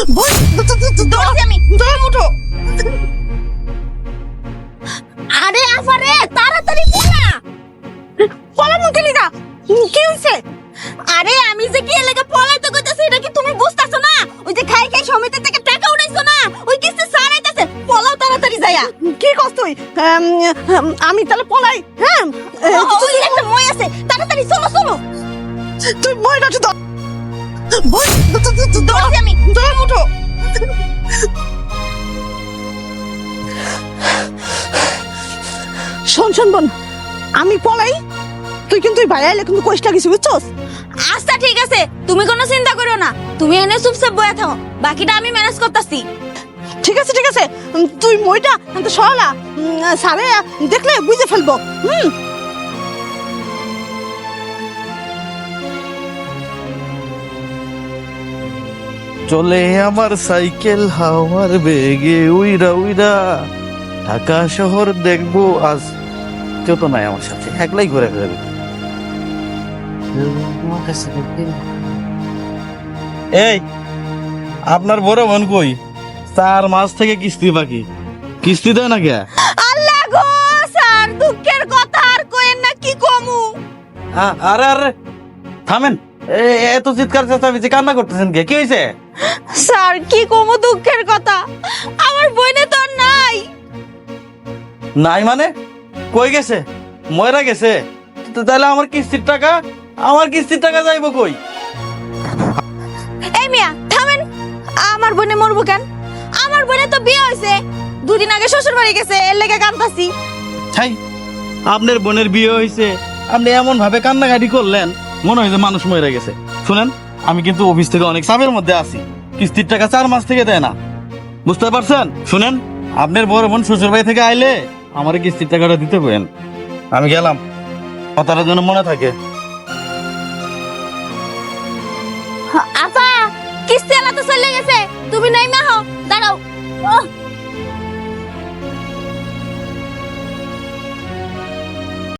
ধরছি আমি। তুমি উঠো। আরে আফারে তাড়াতাড়ি পড়া পলা মুখে কি হইছে আরে আমি যে কি এলাকা পলাইতে কইতাছি এটা কি তুমি বুঝতাছো না? ওই যে খাই খাই সমিতি থেকে টাকা উঠাইছো না? ওই কিস্তি সারাইতাছে পলাও তাড়াতাড়ি যাইয়া। কি কস তুই? আম, তাহলে পলাই হ্যাঁ? ওই একটা মই আছে তাড়াতাড়ি চলো চলো। তুই ময়টা তো আমি তুমি উঠো শোন শোন বোন আমি পলাই। তুই কিন্তু আইলে কিন্তু কষ্ট লাগিস বুঝছস? আচ্ছা ঠিক আছে। তুমি কোনো চিন্তা করো না। তুমি এনে চুপচাপ বয়ে থাকো বাকিটা আমি ম্যানেজ করতেছি। ঠিক আছে ঠিক আছে। তুই মইটা তো সহলা সারে দেখলে বুঝে ফেলব। হুম? চলে আমার সাইকেল হাওয়ার বেগে উইরা উইরা। ঢাকা শহর দেখব আজ। কেউ তো নাই আমার সাথে একলাই ঘুরে ফেরবে এই আপনার বড় বোন কই? চার মাস থেকে কিস্তি বাকি। কিস্তি দেয় না কে? আল্লাহ গো স্যার দুঃখের কথা আর কোয়েন না কি কমু? আরে আরে থামেন। এত চিৎকার কান্না করতেছেন কে? কি হয়েছে স্যার কি কমু দুঃখের কথা? আমার বইনে তো আর নাই। নাই মানে? কই গেছে? ময়রা গেছে? তো তাহলে আমার কিস্তির টাকা? আমার কিস্তির টাকা যাইবো কই? এই মিয়া থামেন। আমার বোনে মরবো কেন? আমার বোনে তো বিয়ে হয়েছে। দুদিন আগে শ্বশুর বাড়ি গেছে এর লেগে কান্দাছি। ছাই আপনার বোনের বিয়ে হয়েছে। আপনি এমন ভাবে কান্নাকাটি করলেন। মনে হয় যে মানুষ মরে গেছে। শুনেন, আমি কিন্তু অফিস থেকে অনেক চাপের মধ্যে আছি। কিস্তির টাকা চার মাস থেকে দেয় না। বুঝতে পারছেন? শুনেন, আপনার বড় বোন শ্বশুর বাড়ি থেকে আইলে আমার কিস্তির টাকাটা দিতে পারেন আমি গেলাম। কথাটা যেন মনে থাকে। আপা কিস্তি আলা তো চলে গেছে। তুমি নাই হও।